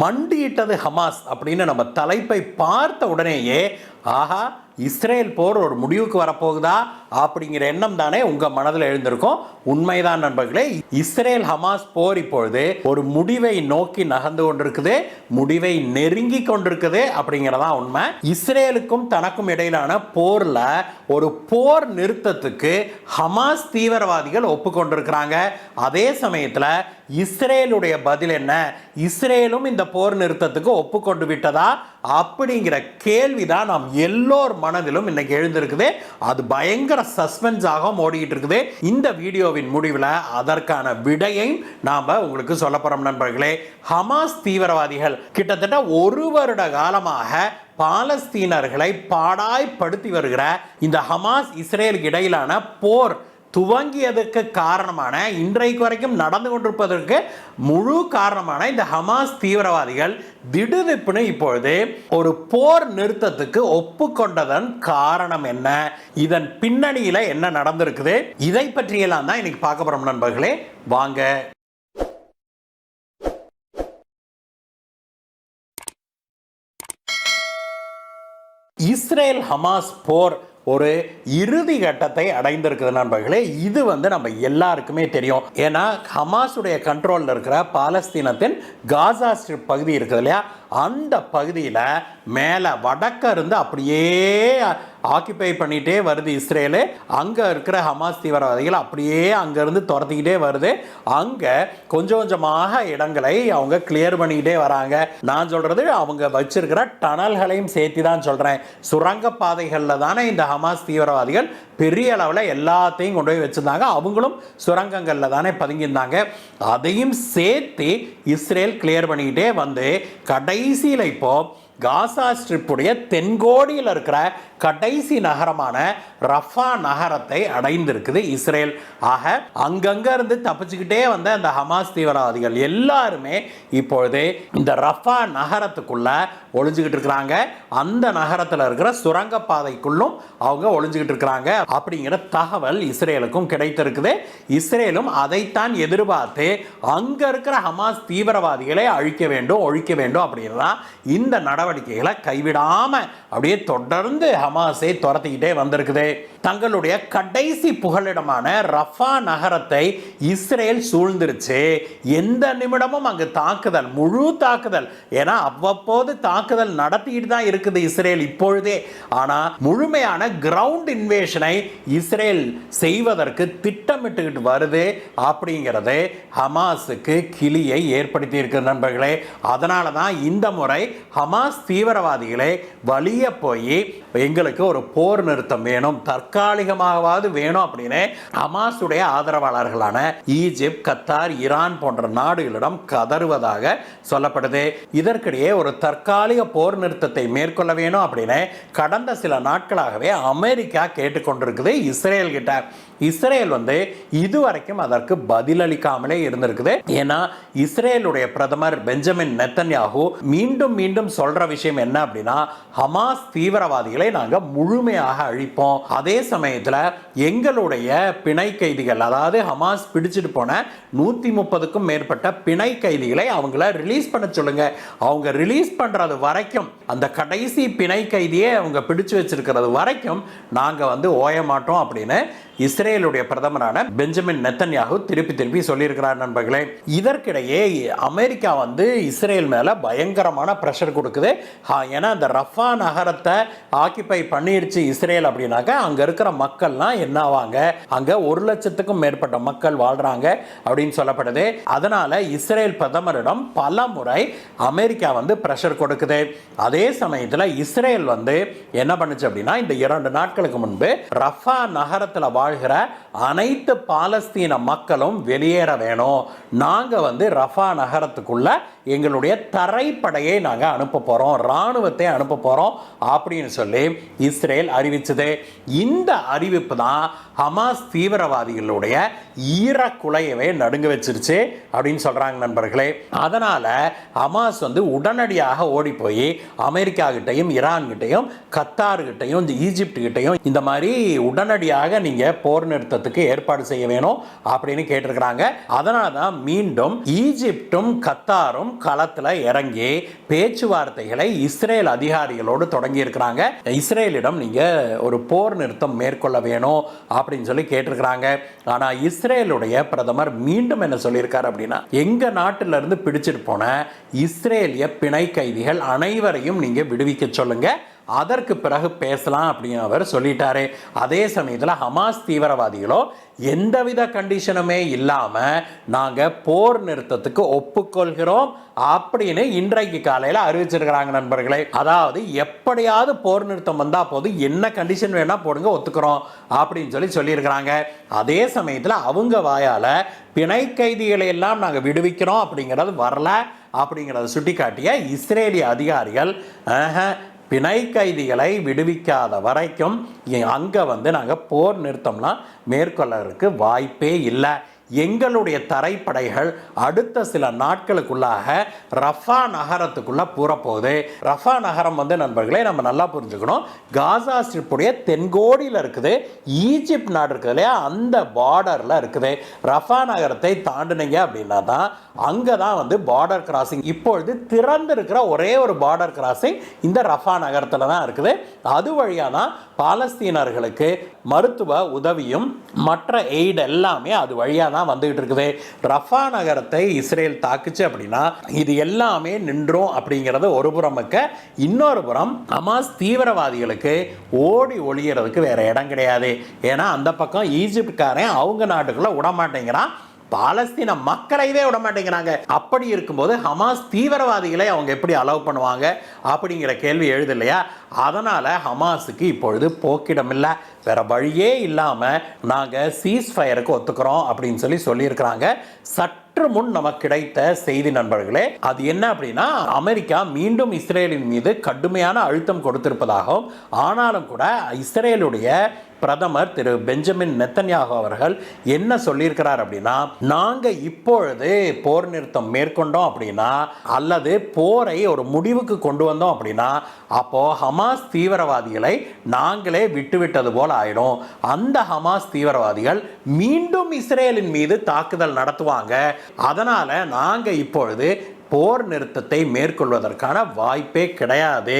மண்டியிட்டது Hamas அப்படின்னு நம்ம தலைப்பை பார்த்த உடனேயே ஆஹா இஸ்ரேல் போர் ஒரு முடிவுக்கு வரப்போகுதா? அப்படிங்கிற எண்ணம் தானே உங்கள் மனதில் எழுந்திருக்கும். உண்மைதான் நண்பர்களே இஸ்ரேல் ஹமாஸ் போர் இப்பொழுது ஒரு முடிவை நோக்கி நகர்ந்து கொண்டிருக்குது முடிவை நெருங்கி கொண்டிருக்குது அப்படிங்கிறதா உண்மை. இஸ்ரேலுக்கும் தனக்கும் இடையிலான போரில் ஒரு போர் நிறுத்தத்துக்கு ஹமாஸ் தீவிரவாதிகள் ஒப்புக்கொண்டிருக்கிறாங்க. அதே சமயத்தில் இஸ்ரேலுடைய பதில் என்ன? இஸ்ரேலும் இந்த போர் நிறுத்தத்துக்கு ஒப்புக்கொண்டு விட்டதா? அப்படிங்கிற கேள்விதான் நாம் எல்லோர் மனதிலும் இன்னைக்கு எழுந்திருக்குது. அது பயங்கர சஸ்பென்ஸாக ஓடிக்கிட்டு இருக்குது. இந்த வீடியோவின் முடிவில் அதற்கான விடையை நாம் உங்களுக்கு சொல்ல போகிறோம் நண்பர்களே. ஹமாஸ் தீவிரவாதிகள் கிட்டத்தட்ட ஒரு வருட காலமாக பாலஸ்தீனர்களை பாடாய்படுத்தி வருகிற இந்த ஹமாஸ் இஸ்ரேலுக்கு இடையிலான போர் துவங்கியதற்கு காரணமான இன்றைக்கு வரைக்கும் நடந்து கொண்டிருப்பதற்கு முழு காரணமான இந்த ஹமாஸ் தீவிரவாதிகள் திடுதிப்புன்னு இப்பொழுது ஒரு போர் நிறுத்தத்துக்கு ஒப்புக்கொண்டதன் காரணம் என்ன? இதன் பின்னணியில் என்ன நடந்திருக்குது? இதை பற்றியெல்லாம் தான் இன்னைக்கு பார்க்க போகிறோம் நண்பர்களே. வாங்க. இஸ்ரேல் ஹமாஸ் போர் ஒரு இறுதி கட்டத்தை அடைந்திருக்குது நண்பர்களே. இது வந்து நம்ம எல்லாருக்குமே தெரியும். ஏன்னா ஹமாஸுடைய கண்ட்ரோலில் இருக்கிற பாலஸ்தீனத்தின் காசா ஸ்ட்ரிப் பகுதி இருக்குது இல்லையா? அந்த பகுதியில் மேலே வடக்க இருந்து அப்படியே ஆக்கிபை பண்ணிகிட்டே வருது இஸ்ரேலு. அங்கே இருக்கிற ஹமாஸ் தீவிரவாதிகள் அப்படியே அங்கேருந்து துரத்திக்கிட்டே வருது. அங்கே கொஞ்சம் கொஞ்சமாக இடங்களை அவங்க கிளியர் பண்ணிக்கிட்டே வராங்க. நான் சொல்கிறது அவங்க வச்சிருக்கிற டனல்களையும் சேர்த்து தான் சொல்கிறேன் சுரங்கப்பாதைகளில் தானே இந்த ஹமாஸ் தீவிரவாதிகள் பெரிய அளவில் எல்லாத்தையும் கொண்டு போய் வச்சுருந்தாங்க. அவங்களும் சுரங்கங்களில் தானே பதுங்கியிருந்தாங்க. அதையும் சேர்த்து இஸ்ரேல் கிளியர் பண்ணிக்கிட்டே வந்து கடைசியில் இப்போது காசா ஸ்ட்ரிப்புடைய தென்கோடியில் இருக்கிற கடைசி நகரமான ரஃபா நகரத்தை அடைந்திருக்குது இஸ்ரேல். ஆக அங்கங்க இருந்து தப்பிச்சுக்கிட்டே வந்த அந்த ஹமாஸ் தீவிரவாதிகள் எல்லாருமே இப்பொழுது இந்த ரஃபா நகரத்துக்குள்ள ஒளிஞ்சுக்கிட்டு இருக்கிறாங்க. அந்த நகரத்தில் இருக்கிற சுரங்கப்பாதைக்குள்ளும் அவங்க ஒளிஞ்சுக்கிட்டு இருக்கிறாங்க. அப்படிங்கிற தகவல் இஸ்ரேலுக்கும் கிடைத்திருக்குது. இஸ்ரேலும் அதைத்தான் எதிர்பார்த்து அங்க இருக்கிற ஹமாஸ் தீவிரவாதிகளை அழிக்க வேண்டும் ஒழிக்க வேண்டும் அப்படின்னு தான் இந்த நடவடிக்கைகளை கைவிடாம அப்படியே தொடர்ந்து துரத்திக்கிட்டே வந்திருக்குது. தங்களுடைய கடைசி புகலிடமான ரஃபா நகரத்தை இஸ்ரேல் சூழ்ந்துருச்சு. எந்த நிமிடமும் அங்கு தாக்குதல் முழு தாக்குதல் ஏன்னா அவ்வப்போது தாக்குதல் நடத்திட்டு தான் இருக்குது இஸ்ரேல் இப்பொழுதே. ஆனால் முழுமையான கிரவுண்ட் இன்வேஷனை இஸ்ரேல் செய்வதற்கு திட்டமிட்டுக்கிட்டு வருது அப்படிங்கிறது ஹமாஸுக்கு கிளியை ஏற்படுத்தி இருக்கு நண்பர்களே. அதனால தான் இந்த முறை ஹமாஸ் தீவிரவாதிகளை வலிய போய் எங்களுக்கு ஒரு போர் நிறுத்தம் வேணும். தற்காலிகமாகவாவது வேணும் அப்படின்னு ஹமாஸுடைய ஆதரவாளர்களான ஈஜிப்த் கத்தார் ஈரான் போன்ற நாடுகளிடம் கதறுவதாக சொல்லப்படுது. இதற்கிடையே ஒரு தற்காலிக போர் நிறுத்தத்தை மேற்கொள்ள வேணும் அப்படின்னு கடந்த சில நாட்களாகவே அமெரிக்கா கேட்டுக்கொண்டிருக்குது இஸ்ரேல் கிட்ட. இஸ்ரேல் வந்து இதுவரைக்கும் அதற்கு பதிலளிக்காமலே இருந்திருக்குது. ஏன்னா இஸ்ரேலுடைய பிரதமர் பெஞ்சமின் நெத்தன்யாகு மீண்டும் மீண்டும் சொல்ற விஷயம் என்ன அப்படின்னா ஹமாஸ் தீவிரவாதிகளை நாங்கள் நாங்கள் முழுமையாக அழிப்போம். அதே சமயத்தில் எங்களுடைய பிணை கைதிகள் அதாவது ஹமாஸ் பிடிச்சிட்டு போன நூற்றி முப்பதுக்கும் மேற்பட்ட பிணை கைதிகளை அவங்கள ரிலீஸ் பண்ண சொல்லுங்க. அவங்க ரிலீஸ் பண்ணுறது வரைக்கும் அந்த கடைசி பிணை கைதியை அவங்க பிடிச்சு வச்சிருக்கிறது வரைக்கும் நாங்கள் வந்து ஓய மாட்டோம் அப்படின்னு இஸ்ரேலுடைய பிரதமரான பெஞ்சமின் நெத்தன்யாகு திருப்பி திருப்பி சொல்லியிருக்கிறார் நண்பர்களே. இதற்கிடையே அமெரிக்கா வந்து இஸ்ரேல் மேலே பயங்கரமான ப்ரெஷர் கொடுக்குது. ஏன்னா அந்த ரஃபா நகரத்தை ஆக்கிபை பண்ணிடுச்சு இஸ்ரேல் அப்படின்னாக்கா அங்கே இருக்கிற மக்கள்லாம் என்ன ஆவாங்க? அங்கே ஒரு லட்சத்துக்கும் மேற்பட்ட மக்கள் வாழ்கிறாங்க அப்படின்னு சொல்லப்படுது. அதனால் இஸ்ரேல் பிரதமரிடம் பல முறை அமெரிக்கா வந்து ப்ரெஷர் கொடுக்குது. அதே சமயத்தில் இஸ்ரேல் வந்து என்ன பண்ணுச்சு அப்படின்னா இந்த இரண்டு நாட்களுக்கு முன்பு ரஃபா நகரத்தில் வாழ்கிற அனைத்து பாலஸ்தீன மக்களும் வெளியேற வேணும். நாங்கள் வந்து ரஃபா நகரத்துக்குள்ள எங்களுடைய தரைப்படையை நாங்கள் அனுப்ப போகிறோம் இராணுவத்தை அனுப்ப போகிறோம் அப்படின்னு சொல்லி இஸ்ரேல் அறிவித்தது இந்த அறிவிப்பு தான் ஹமாஸ் தீவிரவாதிகளுடைய ஈரக்குலையவே நடுங்க வச்சிருச்சு அப்படின்னு சொல்கிறாங்க நண்பர்களே. அதனால் ஹமாஸ் வந்து உடனடியாக ஓடி போய் அமெரிக்கா கிட்டையும் ஈரான் கிட்டையும் கத்தார் ஈஜிப்ட் கிட்டையும் இந்த மாதிரி உடனடியாக நீங்கள் போர் நிறுத்தத்துக்கு ஏற்பாடு செய்ய வேணும் அப்படின்னு கேட்டிருக்கிறாங்க. அதனால தான் மீண்டும் ஈஜிப்டும் கத்தாரும் களத்தில் இறங்கி பேச்சுவார்த்தைகளை இஸ்ரேல் அதிகாரிகளோடு தொடங்கி இருக்கிறாங்க இஸ்ரேலிடம் நீங்கள் ஒரு போர் நிறுத்தம் மேற்கொள்ள வேணும் அப்படின்னு சொல்லி கேட்டிருக்கிறாங்க. ஆனால் இஸ்ரேலுடைய பிரதமர் மீண்டும் என்ன சொல்லியிருக்காரு அப்படின்னா எங்க நாட்டிலிருந்து பிடிச்சிட்டு போன இஸ்ரேலிய பிணை கைதிகள் அனைவரையும் நீங்கள் விடுவிக்க சொல்லுங்க. அதற்கு பிறகு பேசலாம் அப்படின்னு அவர் சொல்லிட்டாரு. அதே சமயத்தில் ஹமாஸ் தீவிரவாதிகளோ எந்தவித கண்டிஷனுமே இல்லாமல் நாங்கள் போர் நிறுத்தத்துக்கு ஒப்புக்கொள்கிறோம் அப்படின்னு இன்றைக்கு காலையில் அறிவிச்சிருக்கிறாங்க நண்பர்களே. அதாவது எப்படியாவது போர் நிறுத்தம் வந்தால் போது என்ன கண்டிஷன் வேணால் போடுங்க ஒத்துக்கிறோம் அப்படின்னு சொல்லி சொல்லியிருக்கிறாங்க. அதே சமயத்தில் அவங்க வாயால் பிணை கைதிகளை எல்லாம் நாங்கள் விடுவிக்கிறோம் அப்படிங்கிறது வரல அப்படிங்கிறத சுட்டிக்காட்டிய இஸ்ரேலிய அதிகாரிகள் பிணை கைதிகளை விடுவிக்காத வரைக்கும் அங்கே வந்து நாங்கள் போர் நிறுத்தம்லாம் மேற்கொள்ளறதுக்கு வாய்ப்பே இல்லை. எங்களுடைய தரைப்படைகள் அடுத்த சில நாட்களுக்குள்ளாக ரஃபா நகரத்துக்குள்ளே பூரப்போகுது. ரஃபா நகரம் வந்து நண்பர்களே நம்ம நல்லா புரிஞ்சுக்கணும். காசா ஸ்ட்ரிப்புடைய தென்கோடியில் இருக்குது. ஈஜிப்ட் நாடு இருக்குது இல்லையா? அந்த பார்டரில் இருக்குது. ரஃபா நகரத்தை தாண்டினீங்க அப்படின்னா தான் அங்கே தான் வந்து பார்டர் கிராசிங் இப்பொழுது திறந்திருக்கிற ஒரே ஒரு பார்டர் கிராசிங் இந்த ரஃபா நகரத்தில் தான் இருக்குது. அது வழியாக தான் பாலஸ்தீனர்களுக்கு மருத்துவ உதவியும் மற்ற எய்டு எல்லாமே அது வழியாக தான் வந்துகிட்டு இருக்குது. ரஃபா நகரத்தை இஸ்ரேல் தாக்குச்சு அப்படின்னா இது எல்லாமே நின்றோம் அப்படிங்கிறது ஒரு புறம் இருக்க இன்னொரு புறம் ஹமாஸ் தீவிரவாதிகளுக்கு ஓடி ஒளியறதுக்கு வேற இடம் கிடையாது. ஏன்னா அந்த பக்கம் ஈஜிப்ட்காரன் அவங்க நாட்டுக்குள்ளே விட மாட்டேங்கிறான் பாலஸ்தீன மக்களைவே விட மாட்டேங்கிறாங்க. அப்படி இருக்கும்போது ஹமாஸ் தீவிரவாதிகளை அவங்க எப்படி அலோவ் பண்ணுவாங்க? அப்படிங்கிற கேள்வி எழுது இல்லையா? அதனால் ஹமாஸுக்கு இப்பொழுது போக்கிடமில்லை. வேறு வேற வழியே இல்லாமல் நாங்கள் சீஸ் ஃபயருக்கு ஒத்துக்கிறோம் அப்படின்னு சொல்லி சொல்லியிருக்கிறாங்க. சற்று முன் நமக்கு கிடைத்த செய்தி நண்பர்களே அது என்ன அப்படின்னா அமெரிக்கா மீண்டும் இஸ்ரேலின் மீது கடுமையான அழுத்தம் கொடுத்திருப்பதாகவும் ஆனாலும் கூட இஸ்ரேலுடைய பிரதமர் திரு பெஞ்சமின் நெத்தன்யாகு அவர்கள் என்ன சொல்லியிருக்கிறார் அப்படின்னா நாங்கள் இப்பொழுது போர் நிறுத்தம் மேற்கொண்டோம் அப்படின்னா அல்லது போரை ஒரு முடிவுக்கு கொண்டு வந்தோம் அப்படின்னா அப்போது ஹமாஸ் தீவிரவாதிகளை நாங்களே விட்டுவிட்டது போல் ஆயிடும். அந்த ஹமாஸ் தீவிரவாதிகள் மீண்டும் இஸ்ரேலின் மீது தாக்குதல் நடத்துவாங்க. அதனால் நாங்கள் இப்பொழுது போர் நிறுத்தத்தை மேற்கொள்வதற்கான வாய்ப்பே கிடையாது.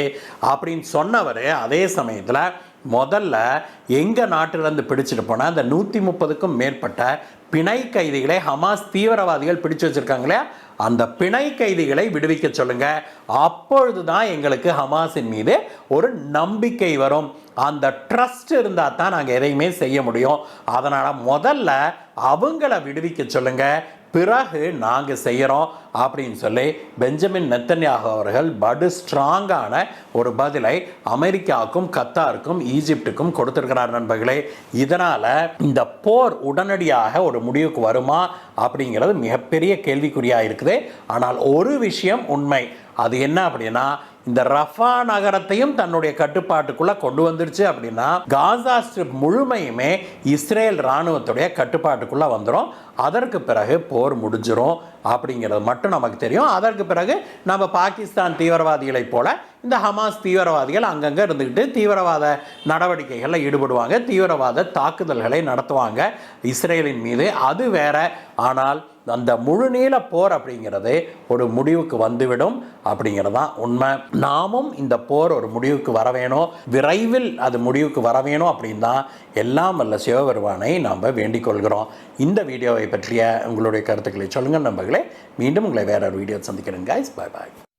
அப்படின்னு சொன்னவர் அதே சமயத்தில் முதல்ல எங்கள் நாட்டிலேருந்து பிடிச்சிட்டு போனால் அந்த நூற்றி முப்பதுக்கும் மேற்பட்ட பிணை கைதிகளை ஹமாஸ் தீவிரவாதிகள் பிடிச்சு வச்சுருக்காங்களே அந்த பிணை கைதிகளை விடுவிக்க சொல்லுங்க. அப்பொழுது தான் எங்களுக்கு ஹமாஸின் மீது ஒரு நம்பிக்கை வரும். அந்த ட்ரஸ்ட் இருந்தால் தான் நாங்கள் எதையுமே செய்ய முடியும். அதனால் முதல்ல அவங்கள விடுவிக்க சொல்லுங்க. பிறகு நாங்கள் செய்கிறோம் அப்படின்னு சொல்லி பெஞ்சமின் நெத்தன்யாக அவர்கள் படு ஸ்ட்ராங்கான ஒரு பதிலை அமெரிக்காவுக்கும் கத்தாருக்கும் ஈஜிப்டுக்கும் கொடுத்துருக்கிறார் நண்பர்களே. இதனால் இந்த போர் உடனடியாக ஒரு முடிவுக்கு வருமா அப்படிங்கிறது மிகப்பெரிய கேள்விக்குறியாக இருக்குது. ஆனால் ஒரு விஷயம் உண்மை. அது என்ன அப்படின்னா இந்த ரஃபா நகரத்தையும் தன்னுடைய கட்டுப்பாட்டுக்குள்ளே கொண்டு வந்துருச்சு அப்படின்னா காசா ஸ்ட்ரிப் முழுமையுமே இஸ்ரேல் ராணுவத்துடைய கட்டுப்பாட்டுக்குள்ளே வந்துடும் அதற்கு பிறகு போர் முடிஞ்சிடும் அப்படிங்கிறது மட்டும் நமக்கு தெரியும். அதற்கு பிறகு நம்ம பாகிஸ்தான் தீவிரவாதிகளைப் போல இந்த ஹமாஸ் தீவிரவாதிகள் அங்கங்கே இருந்துக்கிட்டு தீவிரவாத நடவடிக்கைகளில் ஈடுபடுவாங்க. தீவிரவாத தாக்குதல்களை நடத்துவாங்க இஸ்ரேலின் மீது. அது வேற. ஆனால் அந்த முழுநீள போர் அப்படிங்கிறது ஒரு முடிவுக்கு வந்துவிடும் அப்படிங்கிறது தான் உண்மை. நாமும் இந்த போர் ஒரு முடிவுக்கு வர வேணும். விரைவில் அது முடிவுக்கு வர வேணும் அப்படின்னு தான் எல்லாம் வல்ல சிவபெருமானை நாம் வேண்டிக் கொள்கிறோம். இந்த வீடியோவை பற்றிய உங்களுடைய கருத்துக்களை சொல்லுங்கள் நம்பர்களே மீண்டும் உங்களை வேற ஒரு வீடியோ சந்திக்கிறேன் கைஸ் பாய் பாய்